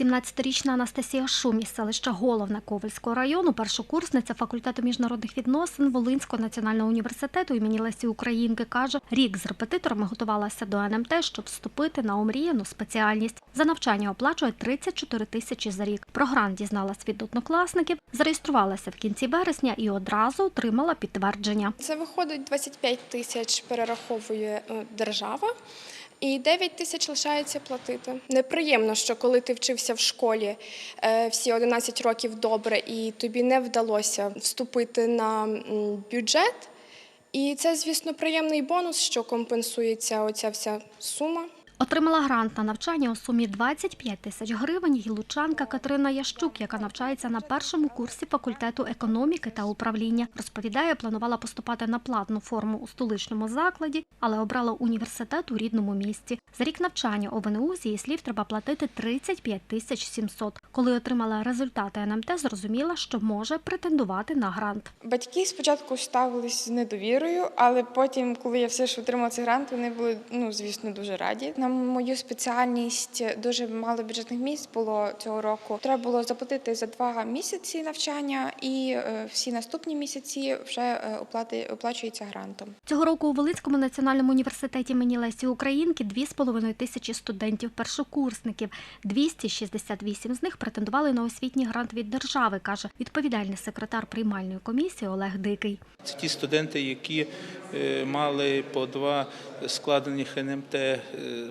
17-річна Анастасія Шум селища Головне Ковальського району, першокурсниця факультету міжнародних відносин Волинського національного університету імені Лесі Українки, каже, рік з репетиторами готувалася до НМТ, щоб вступити на омріяну спеціальність. За навчання оплачує 34 тисячі за рік. Про грант дізналась від однокласників, зареєструвалася в кінці вересня і одразу отримала підтвердження. Це виходить 25 тисяч перераховує е, держава. І 9 тисяч лишається платити. Неприємно, що коли ти вчився в школі е, всі 11 років добре, і тобі не вдалося вступити на бюджет. І це, звісно, приємний бонус, що компенсується оця вся сума. Отримала грант на навчання у сумі 25 тисяч гривень гілучанка Катерина Ящук, яка навчається на першому курсі факультету економіки та управління. Розповідає, планувала поступати на платну форму у столичному закладі, але обрала університет у рідному місті. За рік навчання ОВНУ, з її слів, треба платити 35 тисяч 700. Коли отримала результати НМТ, зрозуміла, що може претендувати на грант. Батьки спочатку ставились з недовірою, але потім, коли я все ж отримала цей грант, вони були, ну звісно, дуже раді. На мою спеціальність дуже мало бюджетних місць було цього року. Треба було заплатити за два місяці навчання, і е, всі наступні місяці вже е, оплати оплачується грантом. Цього року у Волинському національному університеті імені Лесі Українки 2,5 тисячі студентів-першокурсників. 268 з них претендували на освітній грант від держави, каже відповідальний секретар приймальної комісії Олег Дикий. Це ті студенти, які е, мали по два складених НМТ е,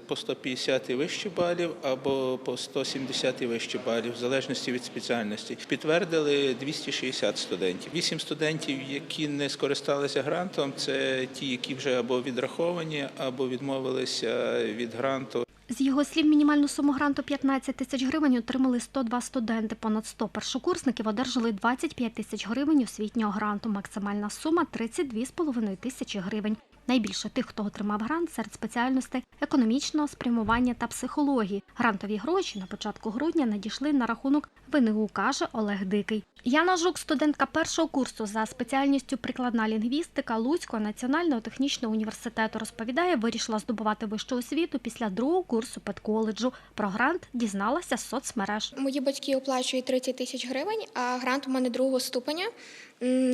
по 150 і вище балів або по 170 і вище балів, в залежності від спеціальності. Підтвердили 260 студентів. Вісім студентів, які не скористалися грантом, це ті, які вже або відраховані, або відмовилися від гранту. З його слів, мінімальну суму гранту 15 тисяч гривень отримали 102 студенти. Понад 100 першокурсників одержали 25 тисяч гривень освітнього гранту. Максимальна сума 32,5 тисячі гривень. Найбільше тих, хто отримав грант серед спеціальностей економічного спрямування та психології. Грантові гроші на початку грудня надійшли на рахунок ВНУ, каже Олег Дикий. Яна Жук, студентка першого курсу за спеціальністю прикладна лінгвістика Луцького національного технічного університету, розповідає, вирішила здобувати вищу освіту після другого курсу педколеджу. Про грант дізналася з соцмереж. Мої батьки оплачують 30 тисяч гривень, а грант у мене другого ступеня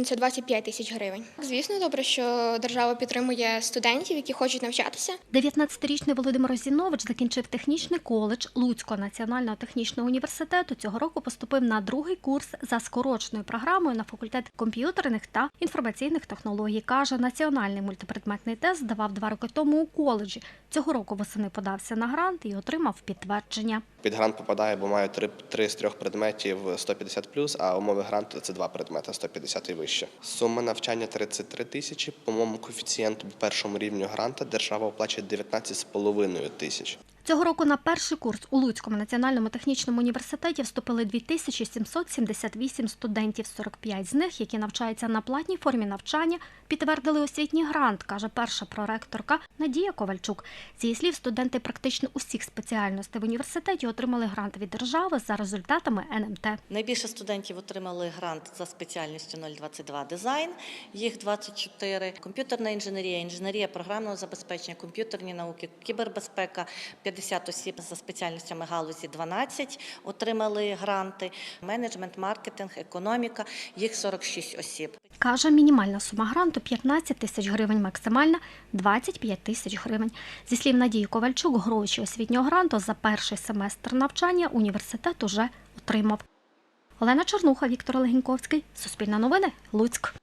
це 25 тисяч гривень. Звісно, добре, що держава підтримує студентів, які хочуть навчатися. 19-річний Володимир Зінович закінчив технічний коледж Луцького національного технічного університету. Цього року поступив на другий курс за скороченою програмою на факультет комп'ютерних та інформаційних технологій. Каже, національний мультипредметний тест здавав два роки тому у коледжі. Цього року восени подався на грант і отримав підтвердження. Під грант попадає, бо маю три, три з трьох предметів 150 а умови гранту це два предмети 150 і вище. Сума навчання 33 тисячі. По моєму коефіцієнту по першому рівню гранта держава оплачує 19,5 тисяч. Цього року на перший курс у Луцькому національному технічному університеті вступили 2778 студентів. 45 з них, які навчаються на платній формі навчання, підтвердили освітній грант, каже перша проректорка Надія Ковальчук. З її слів, студенти практично усіх спеціальностей в університеті отримали грант від держави за результатами НМТ. Найбільше студентів отримали грант за спеціальністю 022 дизайн, їх 24, комп'ютерна інженерія, інженерія програмного забезпечення, комп'ютерні науки, кібербезпека, 50 осіб за спеціальностями галузі 12 отримали гранти, менеджмент, маркетинг, економіка, їх 46 осіб. Каже, мінімальна сума гранту 15 тисяч гривень, максимальна 25 тисяч гривень. Зі слів Надії Ковальчук, гроші освітнього гранту за перший семестр навчання університет уже отримав. Олена Чернуха, Віктор Легіньковський, Суспільне новини, Луцьк.